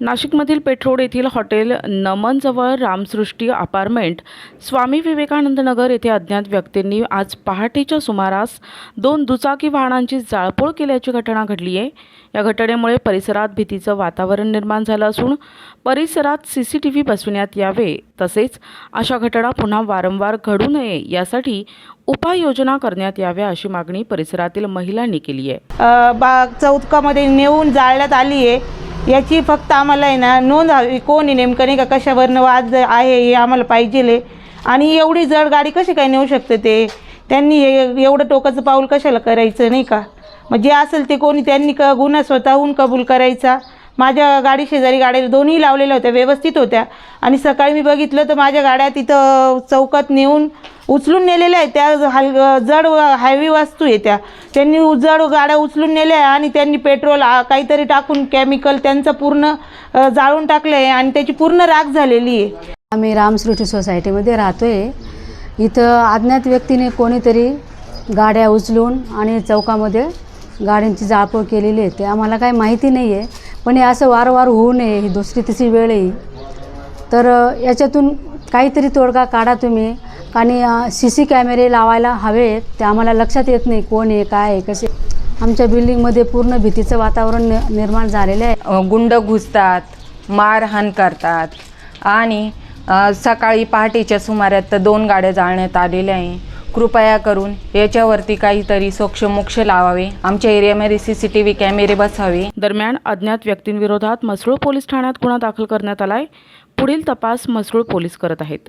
नाशिकमधील पेठरोड येथील हॉटेल नमनजवळ रामसृष्टी अपार्टमेंट स्वामी विवेकानंद नगर येथे अज्ञात व्यक्तींनी आज पहाटेच्या सुमारास दोन दुचाकी वाहनांची जाळपोळ केल्याची घटना घडली आहे. या घटनेमुळे परिसरात भीतीचं वातावरण निर्माण झालं असून परिसरात सी सी टी व्ही बसविण्यात यावे तसेच अशा घटना पुन्हा वारंवार घडू नये यासाठी उपाययोजना करण्यात याव्या अशी मागणी परिसरातील महिलांनी केली आहे. बा चौकामध्ये नेऊन जाळण्यात आली आहे. याची फक्त आम्हाला आहे ना नोंद हवी. कोणी नेमकं नाही का कशावरनं वाद आहे हे आम्हाला पाहिजेले. आहे आणि एवढी जड गाडी कशी काय नेऊ शकते ते? त्यांनी हे एवढं टोकाचं पाऊल कशाला करायचं नाही का? मग जे असेल ते कोणी त्यांनी क गुन्हा स्वतःहून कबूल करायचा. माझ्या गाडी शेजारी गाड्या दोन्ही लावलेल्या होत्या व्यवस्थित होत्या. आणि सकाळी मी बघितलं तर माझ्या गाड्या तिथं चौकात नेऊन उचलून नेलेल्या आहेत. त्या हल जड हायवी वस्तू आहे त्या. त्यांनी जड गाड्या उचलून नेल्या आहे आणि त्यांनी पेट्रोल काहीतरी टाकून केमिकल त्यांचं पूर्ण जाळून टाकलं आहे आणि त्याची पूर्ण राख झालेली आहे. आम्ही रामसृष्टी सोसायटीमध्ये राहतो आहे इथं अज्ञात व्यक्तीने कोणीतरी गाड्या उचलून आणि चौकामध्ये गाड्यांची जाळपोळ केलेली आहे. ते आम्हाला काही माहिती नाही आहे पण हे असं वारंवार होऊ नये ही दुसरी तिसरी वेळ आहे. तर याच्यातून काहीतरी तोडगा काढा तुम्ही. आणि सी सी कॅमेरे लावायला हवे ते आम्हाला लक्षात येत नाही कोण आहे काय आहे कसे आमच्या बिल्डिंगमध्ये पूर्ण भीतीचं वातावरण नि निर्माण झालेलं आहे. गुंड घुसतात मारहाण करतात आणि सकाळी पहाटेच्या सुमारात तर दोन गाड्या जाळण्यात आलेल्या आहे. कृपया करून याच्यावरती काहीतरी सोक्षमोक्ष लावावे. आमच्या एरियामध्ये सी सी टी व्ही कॅमेरे बसावे. दरम्यान अज्ञात व्यक्तींविरोधात म्हसरूळ पोलीस ठाण्यात गुन्हा दाखल करण्यात आलाय. पुढील तपास म्हसरूळ पोलीस करत आहेत.